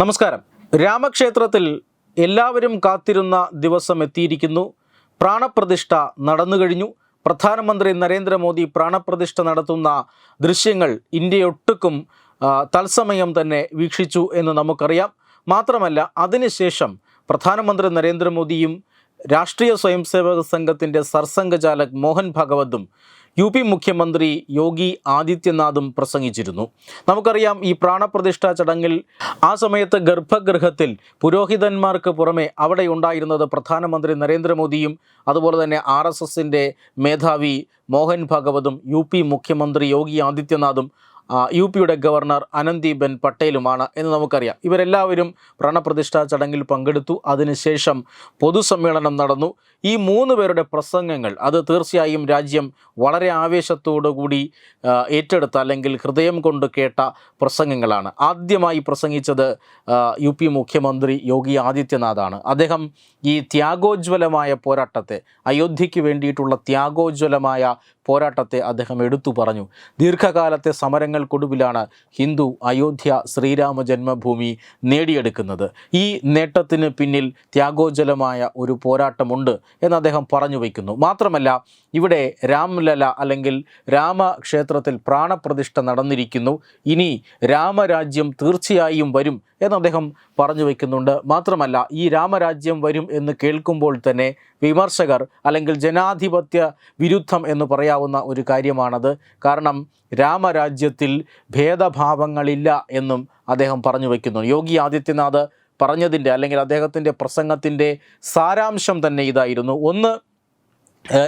നമസ്കാരം. രാമക്ഷേത്രത്തിൽ എല്ലാവരും കാത്തിരുന്ന ദിവസം എത്തിയിരിക്കുന്നു. പ്രാണപ്രതിഷ്ഠ നടന്നുകഴിഞ്ഞു പ്രധാനമന്ത്രി നരേന്ദ്രമോദി പ്രാണപ്രതിഷ്ഠ നടത്തുന്ന ദൃശ്യങ്ങൾ ഇന്ത്യയൊട്ടുക്കും തത്സമയം തന്നെ വീക്ഷിച്ചു എന്ന് നമുക്കറിയാം. മാത്രമല്ല അതിനുശേഷം പ്രധാനമന്ത്രി നരേന്ദ്രമോദിയും രാഷ്ട്രീയ സ്വയംസേവക സംഘത്തിന്റെ സർസംഘചാലക് മോഹൻ ഭാഗവതും യു പി മുഖ്യമന്ത്രി യോഗി ആദിത്യനാഥും പ്രസംഗിച്ചിരുന്നു. നമുക്കറിയാം ഈ പ്രാണപ്രതിഷ്ഠാ ചടങ്ങിൽ ആ സമയത്ത് ഗർഭഗൃഹത്തിൽ പുരോഹിതന്മാർക്ക് പുറമെ അവിടെ ഉണ്ടായിരുന്നത് പ്രധാനമന്ത്രി നരേന്ദ്രമോദിയും അതുപോലെ തന്നെ ആർ എസ് എസിന്റെ മേധാവി മോഹൻ ഭഗവതും യു പി മുഖ്യമന്ത്രി യോഗി ആദിത്യനാഥും യു പിയുടെ ഗവർണർ അനന്ദീബൻ പട്ടേലുമാണ് എന്ന് നമുക്കറിയാം. ഇവരെല്ലാവരും പ്രണപ്രതിഷ്ഠാ ചടങ്ങിൽ പങ്കെടുത്തു. അതിനുശേഷം പൊതുസമ്മേളനം നടന്നു. ഈ മൂന്ന് പേരുടെ പ്രസംഗങ്ങൾ അത് തീർച്ചയായും രാജ്യം വളരെ കൂടി ഏറ്റെടുത്ത അല്ലെങ്കിൽ ഹൃദയം കൊണ്ട് കേട്ട പ്രസംഗങ്ങളാണ്. ആദ്യമായി പ്രസംഗിച്ചത് യു പി മുഖ്യമന്ത്രി യോഗി ആദിത്യനാഥാണ്. അദ്ദേഹം ഈ ത്യാഗോജ്വലമായ പോരാട്ടത്തെ അയോധ്യയ്ക്ക് വേണ്ടിയിട്ടുള്ള ത്യാഗോജ്വലമായ പോരാട്ടത്തെ അദ്ദേഹം എടുത്തു പറഞ്ഞു. ദീർഘകാലത്തെ സമരങ്ങൾക്കൊടുവിലാണ് ഹിന്ദു അയോധ്യ ശ്രീരാമ ജന്മഭൂമി നേടിയെടുക്കുന്നത്. ഈ നേട്ടത്തിന് പിന്നിൽ ത്യാഗോജ്വലമായ ഒരു പോരാട്ടമുണ്ട് എന്ന് അദ്ദേഹം പറഞ്ഞു വയ്ക്കുന്നു. മാത്രമല്ല ഇവിടെ രാംലല അല്ലെങ്കിൽ രാമക്ഷേത്രത്തിൽ പ്രാണപ്രതിഷ്ഠ നടന്നിരിക്കുന്നു. ഇനി രാമരാജ്യം തീർച്ചയായും വരും എന്ന് അദ്ദേഹം പറഞ്ഞു വയ്ക്കുന്നുണ്ട് മാത്രമല്ല ഈ രാമരാജ്യം വരും എന്ന് കേൾക്കുമ്പോൾ തന്നെ വിമർശകർ അല്ലെങ്കിൽ ജനാധിപത്യ വിരുദ്ധം എന്ന് പറയാവുന്ന ഒരു കാര്യമാണത്. കാരണം രാമരാജ്യത്തിൽ ഭേദഭാവങ്ങളില്ല എന്നും അദ്ദേഹം പറഞ്ഞു വയ്ക്കുന്നു യോഗി ആദിത്യനാഥ് പറഞ്ഞതിന്റെ അല്ലെങ്കിൽ അദ്ദേഹത്തിന്റെ പ്രസംഗത്തിന്റെ സാരാംശം തന്നെ ഇതായിരുന്നു. ഒന്ന്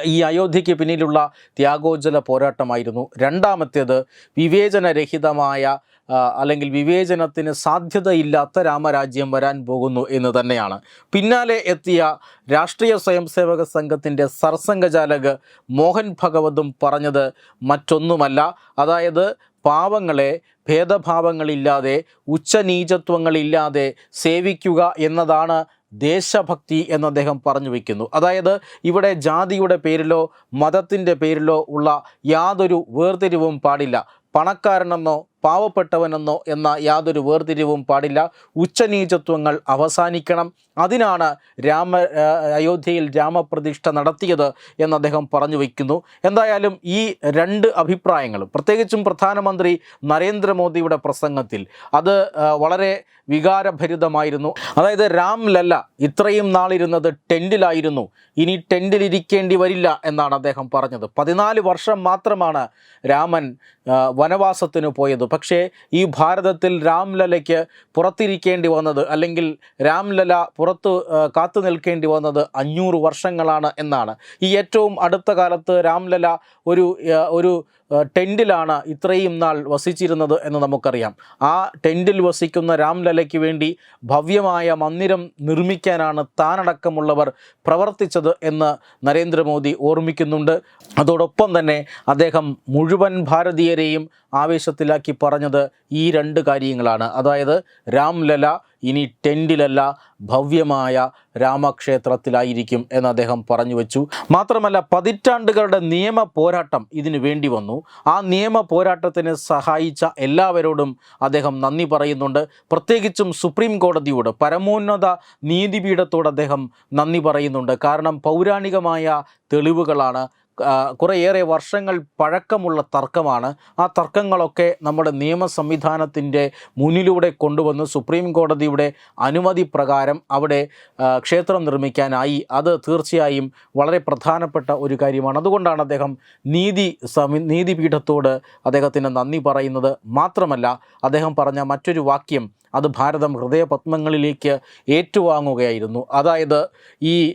ഈ അയോധ്യയ്ക്ക് പിന്നിലുള്ള ത്യാഗോജ്വല പോരാട്ടമായിരുന്നു. രണ്ടാമത്തേത് വിവേചനരഹിതമായ അല്ലെങ്കിൽ വിവേചനത്തിന് സാധ്യതയില്ലാത്ത രാമരാജ്യം വരാൻ പോകുന്നു എന്ന് തന്നെയാണ്. പിന്നാലെ എത്തിയ രാഷ്ട്രീയ സ്വയംസേവക സംഘത്തിന്റെ സർസംഘചാലക് മോഹൻ ഭഗവതും പറഞ്ഞത് മറ്റൊന്നുമല്ല. അതായത് പാവങ്ങളെ ഭേദഭാവങ്ങളില്ലാതെ ഉച്ചനീചത്വങ്ങളില്ലാതെ സേവിക്കുക എന്നതാണ് ദേശഭക്തി എന്ന് അദ്ദേഹം പറഞ്ഞു വയ്ക്കുന്നു അതായത് ഇവിടെ ജാതിയുടെ പേരിലോ മതത്തിന്റെ പേരിലോ ഉള്ള യാതൊരു വേർതിരിവും പാടില്ല. പണക്കാരനെന്നോ പാവപ്പെട്ടവനെന്നോ എന്ന യാതൊരു വേർതിരിവും പാടില്ല. ഉച്ചനീചത്വങ്ങൾ അവസാനിക്കണം. അതിനാണ് രാമ അയോധ്യയിൽ രാമപ്രതിഷ്ഠ നടത്തിയത് എന്ന് അദ്ദേഹം പറഞ്ഞു വയ്ക്കുന്നു എന്തായാലും ഈ രണ്ട് അഭിപ്രായങ്ങളും പ്രത്യേകിച്ചും പ്രധാനമന്ത്രി നരേന്ദ്രമോദിയുടെ പ്രസംഗത്തിൽ അത് വളരെ വികാരഭരിതമായിരുന്നു. അതായത് രാം ലല്ല ഇത്രയും നാളിരുന്നത് ടെന്റിലായിരുന്നു ഇനി ടെന്റിലിരിക്കേണ്ടി വരില്ല എന്നാണ് അദ്ദേഹം പറഞ്ഞത്. പതിനാല് വർഷം മാത്രമാണ് രാമൻ വനവാസത്തിന് പോയത്. പക്ഷേ ഈ ഭാരതത്തിൽ രാംലലയ്ക്ക് പുറത്തിരിക്കേണ്ടി വന്നത് അല്ലെങ്കിൽ രാംലല പുറത്ത് കാത്തു നിൽക്കേണ്ടി വന്നത് അഞ്ഞൂറ് വർഷങ്ങളാണ് എന്നാണ്. ഈ ഏറ്റവും അടുത്ത കാലത്ത് രാംലല ഒരു ഒരു ടെന്റിലാണ് ഇത്രയും നാൾ വസിച്ചിരുന്നത് എന്ന് നമുക്കറിയാം. ആ ടെന്റിൽ വസിക്കുന്ന രാംലലയ്ക്ക് വേണ്ടി ഭവ്യമായ മന്ദിരം നിർമ്മിക്കാനാണ് താനടക്കമുള്ളവർ പ്രവർത്തിച്ചത് എന്ന് നരേന്ദ്രമോദി ഓർമ്മിക്കുന്നുണ്ട്. അതോടൊപ്പം തന്നെ അദ്ദേഹം മുഴുവൻ ഭാരതീയരെയും ആവേശത്തിലാക്കി പറഞ്ഞത് ഈ രണ്ട് കാര്യങ്ങളാണ്. അതായത് രാംലല ഇനി ടെന്റിലല്ല ഭവ്യമായ രാമക്ഷേത്രത്തിലായിരിക്കും എന്ന് അദ്ദേഹം പറഞ്ഞു വെച്ചു. മാത്രമല്ല പതിറ്റാണ്ടുകളുടെ നിയമ പോരാട്ടം ഇതിനു വേണ്ടി വന്നു. ആ നിയമ പോരാട്ടത്തിന് സഹായിച്ച എല്ലാവരോടും അദ്ദേഹം നന്ദി പറയുന്നുണ്ട്. പ്രത്യേകിച്ചും സുപ്രീം കോടതിയോട് പരമോന്നത നീതിപീഠത്തോട് അദ്ദേഹം നന്ദി പറയുന്നുണ്ട്. കാരണം പൗരാണികമായ തെളിവുകളാണ് കുറേയേറെ വർഷങ്ങൾ പഴക്കമുള്ള തർക്കമാണ്. ആ തർക്കങ്ങളൊക്കെ നമ്മുടെ നിയമ സംവിധാനത്തിന്റെ മുന്നിലൂടെ കൊണ്ടുവന്ന് സുപ്രീം കോടതിയുടെ അനുമതി പ്രകാരം അവിടെ ക്ഷേത്രം നിർമ്മിക്കാനായി. അത് തീർച്ചയായും വളരെ പ്രധാനപ്പെട്ട ഒരു കാര്യമാണ്. അതുകൊണ്ടാണ് അദ്ദേഹം നീതി സമി നീതിപീഠത്തോട് അദ്ദേഹത്തിന് നന്ദി പറയുന്നത്. മാത്രമല്ല അദ്ദേഹം പറഞ്ഞ മറ്റൊരു വാക്യം അത് ഭാരതം ഹൃദയപത്മങ്ങളിലേക്ക് ഏറ്റുവാങ്ങുകയായിരുന്നു. അതായത് ഈ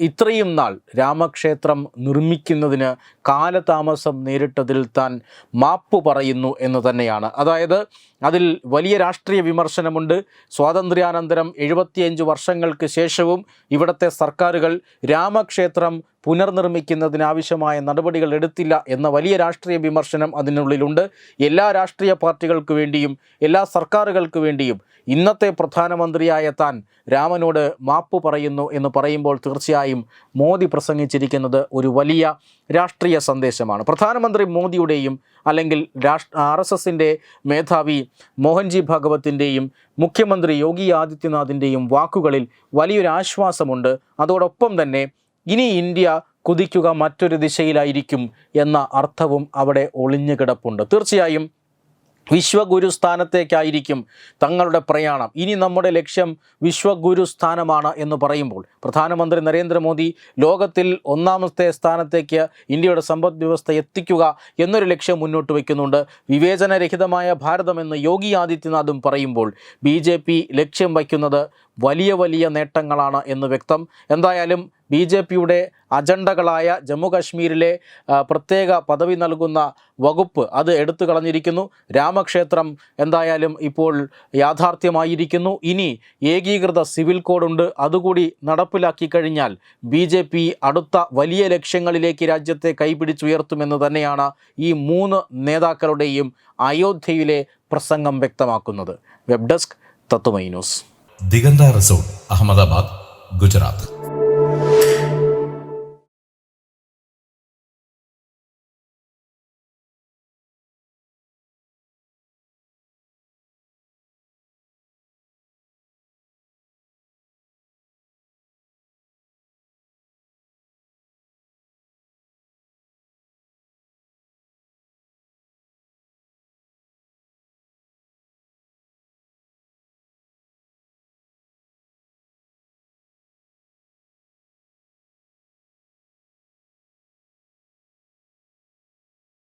ഇത്രയും നാൾ രാമക്ഷേത്രം നിർമ്മിക്കുന്നതിന് കാലതാമസം നേരിട്ടതിൽ താൻ മാപ്പ് പറയുന്നു എന്ന് തന്നെയാണ്. അതായത് അതിൽ വലിയ രാഷ്ട്രീയ വിമർശനമുണ്ട്. സ്വാതന്ത്ര്യാനന്തരം എഴുപത്തിയഞ്ച് വർഷങ്ങൾക്ക് ശേഷവും ഇവിടുത്തെ സർക്കാരുകൾ രാമക്ഷേത്രം പുനർനിർമ്മിക്കുന്നതിനാവശ്യമായ നടപടികൾ എടുത്തില്ല എന്ന വലിയ രാഷ്ട്രീയ വിമർശനം അതിനുള്ളിലുണ്ട്. എല്ലാ രാഷ്ട്രീയ പാർട്ടികൾക്ക് വേണ്ടിയും എല്ലാ സർക്കാരുകൾക്ക് വേണ്ടിയും ഇന്നത്തെ പ്രധാനമന്ത്രിയായ താൻ രാമനോട് മാപ്പ് പറയുന്നു എന്ന് പറയുമ്പോൾ തീർച്ചയായും മോദി പ്രസംഗിച്ചിരിക്കുന്നത് ഒരു വലിയ രാഷ്ട്രീയ സന്ദേശമാണ്. പ്രധാനമന്ത്രി മോദിയുടെയും അല്ലെങ്കിൽ എസിന്റെ മേധാവി മോഹൻജി ഭഗവത്തിന്റെയും മുഖ്യമന്ത്രി യോഗി ആദിത്യനാഥിന്റെയും വാക്കുകളിൽ വലിയൊരു ആശ്വാസമുണ്ട്. അതോടൊപ്പം തന്നെ ഇനി ഇന്ത്യ കുതിക്കുക മറ്റൊരു ദിശയിലായിരിക്കും എന്ന അർത്ഥവും അവിടെ ഒളിഞ്ഞു കിടപ്പുണ്ട്. തീർച്ചയായും വിശ്വഗുരു സ്ഥാനത്തേക്കായിരിക്കും തങ്ങളുടെ പ്രയാണം. ഇനി നമ്മുടെ ലക്ഷ്യം വിശ്വഗുരു സ്ഥാനമാണ് എന്ന് പറയുമ്പോൾ പ്രധാനമന്ത്രി നരേന്ദ്രമോദി ലോകത്തിൽ ഒന്നാമത്തെ സ്ഥാനത്തേക്ക് ഇന്ത്യയുടെ സമ്പദ് വ്യവസ്ഥ എത്തിക്കുക എന്നൊരു ലക്ഷ്യം മുന്നോട്ട് വയ്ക്കുന്നുണ്ട്. വിവേചനരഹിതമായ ഭാരതമെന്ന് യോഗി ആദിത്യനാഥും പറയുമ്പോൾ ബി ലക്ഷ്യം വയ്ക്കുന്നത് വലിയ വലിയ നേട്ടങ്ങളാണ് എന്ന് വ്യക്തം. എന്തായാലും ബി ജെ പിയുടെ അജണ്ടകളായ ജമ്മു കാശ്മീരിലെ പ്രത്യേക പദവി നൽകുന്ന വകുപ്പ് അത് എടുത്തു കളഞ്ഞിരിക്കുന്നു. രാമക്ഷേത്രം എന്തായാലും ഇപ്പോൾ യാഥാർത്ഥ്യമായിരിക്കുന്നു. ഇനി ഏകീകൃത സിവിൽ കോഡുണ്ട്. അതുകൂടി നടപ്പിലാക്കി കഴിഞ്ഞാൽ ബി ജെ പി അടുത്ത വലിയ ലക്ഷ്യങ്ങളിലേക്ക് രാജ്യത്തെ കൈപിടിച്ചുയർത്തുമെന്ന് തന്നെയാണ് ഈ മൂന്ന് നേതാക്കളുടെയും അയോധ്യയിലെ പ്രസംഗം വ്യക്തമാക്കുന്നത്. Web desk Tatwamayi news. Diganta resort Ahmedabad Gujarat.